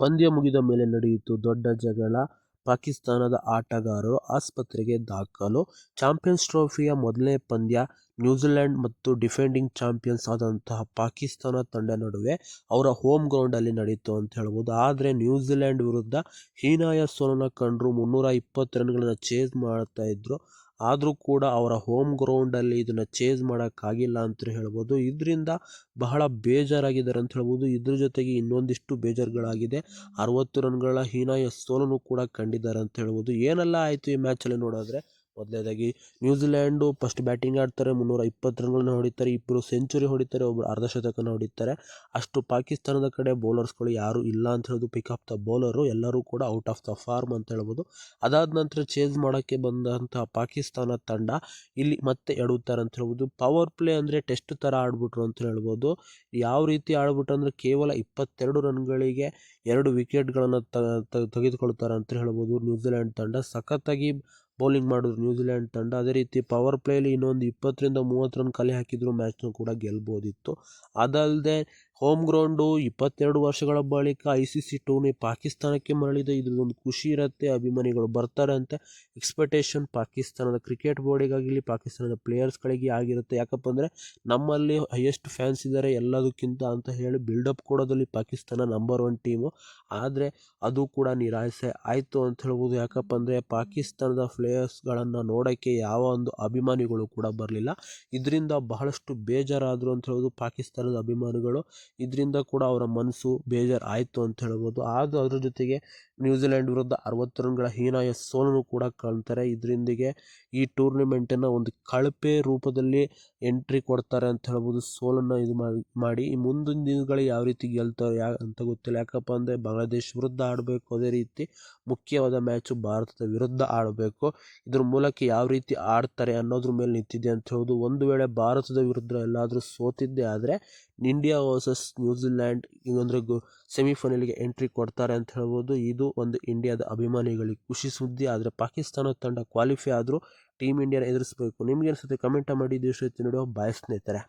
ಪಂದ್ಯ ಮುಗಿದ ಮೇಲೆ ನಡೆಯಿತು ದೊಡ್ಡ ಜಗಳ. ಪಾಕಿಸ್ತಾನದ ಆಟಗಾರರು ಆಸ್ಪತ್ರೆಗೆ ದಾಖಲು. ಚಾಂಪಿಯನ್ಸ್ ಟ್ರೋಫಿಯ ಮೊದಲನೇ ಪಂದ್ಯ ನ್ಯೂಜಿಲೆಂಡ್ ಮತ್ತು ಡಿಫೆಂಡಿಂಗ್ ಚಾಂಪಿಯನ್ಸ್ ಆದಂತಹ ಪಾಕಿಸ್ತಾನ ತಂಡ ನಡುವೆ ಅವರ ಹೋಮ್ ಗ್ರೌಂಡಲ್ಲಿ ನಡೆಯಿತು ಅಂತ ಹೇಳ್ಬೋದು. ಆದರೆ ನ್ಯೂಜಿಲೆಂಡ್ ವಿರುದ್ಧ ಹೀನಾಯ ಸೋಲನ್ನ ಕಂಡ್ರು. ಮುನ್ನೂರ ಇಪ್ಪತ್ತು ರನ್ಗಳನ್ನು ಚೇಸ್ ಮಾಡ್ತಾ ಇದ್ರು. ಆದ್ರೂ ಕೂಡ ಅವರ ಹೋಮ್ ಗ್ರೌಂಡಲ್ಲಿ ಇದನ್ನು ಚೇಸ್ ಮಾಡೋಕ್ಕಾಗಿಲ್ಲ ಅಂತ ಹೇಳ್ಬೋದು. ಇದರಿಂದ ಬಹಳ ಬೇಜಾರಾಗಿದ್ದಾರೆ ಅಂತ ಹೇಳ್ಬೋದು. ಇದ್ರ ಜೊತೆಗೆ ಇನ್ನೊಂದಿಷ್ಟು ಬೇಜಾರುಗಳಾಗಿದೆ. ಅರವತ್ತು ರನ್ಗಳ ಹೀನಾಯ ಸೋಲನ್ನು ಕೂಡ ಕಂಡಿದ್ದಾರೆ ಅಂತ ಹೇಳ್ಬೋದು. ಏನೆಲ್ಲ ಆಯಿತು ಈ ಮ್ಯಾಚಲ್ಲಿ ನೋಡಿದ್ರೆ ಮೊದಲನೇದಾಗಿ ನ್ಯೂಜಿಲ್ಯಾಂಡು ಫಸ್ಟ್ ಬ್ಯಾಟಿಂಗ್ ಆಡ್ತಾರೆ. ಮುನ್ನೂರ ಇಪ್ಪತ್ತು ರನ್ಗಳನ್ನ ಹೊಡಿತಾರೆ. ಇಬ್ಬರು ಸೆಂಚುರಿ ಹೊಡಿತಾರೆ. ಒಬ್ಬರು ಅರ್ಧ ಶತಕನ ಹೊಡಿತಾರೆ. ಅಷ್ಟು ಪಾಕಿಸ್ತಾನದ ಕಡೆ ಬೌಲರ್ಸ್ಗಳು ಯಾರೂ ಇಲ್ಲ ಅಂತ ಹೇಳೋದು ಪಿಕ್ ಆಫ್ ದ ಬೌಲರು ಎಲ್ಲರೂ ಕೂಡ ಔಟ್ ಆಫ್ ದ ಫಾರ್ಮ್ ಅಂತ ಹೇಳ್ಬೋದು. ಅದಾದ ನಂತರ ಚೇಂಜ್ ಮಾಡೋಕ್ಕೆ ಬಂದಂತಹ ಪಾಕಿಸ್ತಾನ ತಂಡ ಇಲ್ಲಿ ಮತ್ತೆ ಎಡುತ್ತಾರೆ ಅಂತ ಹೇಳ್ಬೋದು. ಪವರ್ ಪ್ಲೇ ಅಂದರೆ ಟೆಸ್ಟ್ ಥರ ಆಡ್ಬಿಟ್ರು ಅಂತ ಹೇಳ್ಬೋದು. ಯಾವ ರೀತಿ ಆಡ್ಬಿಟ್ರು ಅಂದರೆ ಕೇವಲ ಇಪ್ಪತ್ತೆರಡು ರನ್ಗಳಿಗೆ ಎರಡು ವಿಕೆಟ್ಗಳನ್ನು ತೆಗೆದುಕೊಳ್ತಾರೆ ಅಂತ ಹೇಳ್ಬೋದು ನ್ಯೂಜಿಲ್ಯಾಂಡ್ ತಂಡ. ಸಖತ್ತಾಗಿ ಬೌಲಿಂಗ್ ಮಾಡಿದ್ರು ನ್ಯೂಜಿಲ್ಯಾಂಡ್ ತಂಡ. ಅದೇ ರೀತಿ ಪವರ್ ಪ್ಲೇಲಿ ಇನ್ನೊಂದು ಇಪ್ಪತ್ತರಿಂದ ಮೂವತ್ತು ರನ್ ಕಲೆ ಹಾಕಿದ್ರು ಮ್ಯಾಚ್ನ ಕೂಡ ಗೆಲ್ಬೋದಿತ್ತು. ಅದಲ್ಲದೆ ಹೋಮ್ ಗ್ರೌಂಡು ಇಪ್ಪತ್ತೆರಡು ವರ್ಷಗಳ ಬಳಿಕ ಐ ಸಿ ಸಿ ಟೂರ್ನಿ ಪಾಕಿಸ್ತಾನಕ್ಕೆ ಮರಳಿದೆ. ಇದ್ರದ್ದೊಂದು ಖುಷಿ ಇರುತ್ತೆ. ಅಭಿಮಾನಿಗಳು ಬರ್ತಾರೆ ಅಂತ ಎಕ್ಸ್ಪೆಕ್ಟೇಷನ್ ಪಾಕಿಸ್ತಾನದ ಕ್ರಿಕೆಟ್ ಬೋರ್ಡಿಗಾಗಲಿ ಪಾಕಿಸ್ತಾನದ ಪ್ಲೇಯರ್ಸ್ಗಳಿಗೆ ಆಗಿರುತ್ತೆ. ಯಾಕಪ್ಪ ಅಂದರೆ ನಮ್ಮಲ್ಲಿ ಹೈಯೆಸ್ಟ್ ಫ್ಯಾನ್ಸ್ ಇದ್ದಾರೆ ಎಲ್ಲದಕ್ಕಿಂತ ಅಂತ ಹೇಳಿ ಬಿಲ್ಡಪ್ ಕೊಡೋದಲ್ಲಿ ಪಾಕಿಸ್ತಾನ ನಂಬರ್ ಒನ್ ಟೀಮು. ಆದರೆ ಅದು ಕೂಡ ನಿರಾಸೆ ಆಯಿತು ಅಂತ ಹೇಳ್ಬೋದು. ಯಾಕಪ್ಪ ಅಂದರೆ ಪಾಕಿಸ್ತಾನದ ಪ್ಲೇಯರ್ಸ್ಗಳನ್ನು ನೋಡೋಕ್ಕೆ ಯಾವ ಒಂದು ಅಭಿಮಾನಿಗಳು ಕೂಡ ಬರಲಿಲ್ಲ. ಇದರಿಂದ ಬಹಳಷ್ಟು ಬೇಜಾರಾದರು ಅಂತ ಹೇಳ್ಬೋದು ಪಾಕಿಸ್ತಾನದ ಅಭಿಮಾನಿಗಳು. ಇದರಿಂದ ಕೂಡ ಅವರ ಮನಸ್ಸು ಬೇಜಾರು ಆಯಿತು ಅಂತ ಹೇಳ್ಬೋದು. ಆದರೂ ಅದರ ಜೊತೆಗೆ ನ್ಯೂಜಿಲ್ಯಾಂಡ್ ವಿರುದ್ಧ ಅರವತ್ತು ರನ್ಗಳ ಹೀನಾಯ ಸೋಲನ್ನು ಕೂಡ ಕಾಣ್ತಾರೆ. ಇದರೊಂದಿಗೆ ಈ ಟೂರ್ನಿಮೆಂಟನ್ನು ಒಂದು ಕಳಪೆ ರೂಪದಲ್ಲಿ ಎಂಟ್ರಿ ಕೊಡ್ತಾರೆ ಅಂತ ಹೇಳ್ಬೋದು. ಸೋಲನ್ನು ಇದು ಮಾಡಿ ಈ ಮುಂದಿನ ದಿನಗಳು ಯಾವ ರೀತಿ ಗೆಲ್ತಾರೆ ಯಾ, ಅಂತ ಗೊತ್ತಿಲ್ಲ. ಯಾಕಪ್ಪ ಅಂದರೆ ಬಾಂಗ್ಲಾದೇಶ ವಿರುದ್ಧ ಆಡಬೇಕು. ಅದೇ ರೀತಿ ಮುಖ್ಯವಾದ ಮ್ಯಾಚು ಭಾರತದ ವಿರುದ್ಧ ಆಡಬೇಕು. ಇದ್ರ ಮೂಲಕ ಯಾವ ರೀತಿ ಆಡ್ತಾರೆ ಅನ್ನೋದ್ರ ಮೇಲೆ ನಿಂತಿದೆ ಅಂತ ಹೇಳ್ಬೋದು. ಒಂದು ವೇಳೆ ಭಾರತದ ವಿರುದ್ಧ ಎಲ್ಲಾದರೂ ಸೋತಿದ್ದೆ ಆದರೆ ಇಂಡಿಯಾ ವರ್ಸಸ್ ನ್ಯೂಜಿಲ್ಯಾಂಡ್ ಅಂದರೆ ಸೆಮಿಫೈನಲ್ಗೆ ಎಂಟ್ರಿ ಕೊಡ್ತಾರೆ ಅಂತ ಹೇಳ್ಬೋದು. ಇದು ಒಂದು ಇಂಡಿಯಾದ ಅಭಿಮಾನಿಗಳಿಗೆ ಖುಷಿ ಸುದ್ದಿ. ಆದರೆ ಪಾಕಿಸ್ತಾನ ತಂಡ ಕ್ವಾಲಿಫೈ ಆದರೂ ಟೀಮ್ ಇಂಡಿಯಾನ ಎದುರಿಸಬೇಕು. ನಿಮ್ಗೆ ಅನಿಸುತ್ತೆ ಕಮೆಂಟ್ ಮಾಡಿ. ದೇಶ ವಿಡಿಯೋ ಬಾಯ್ ಸ್ನೇಹಿತರೆ.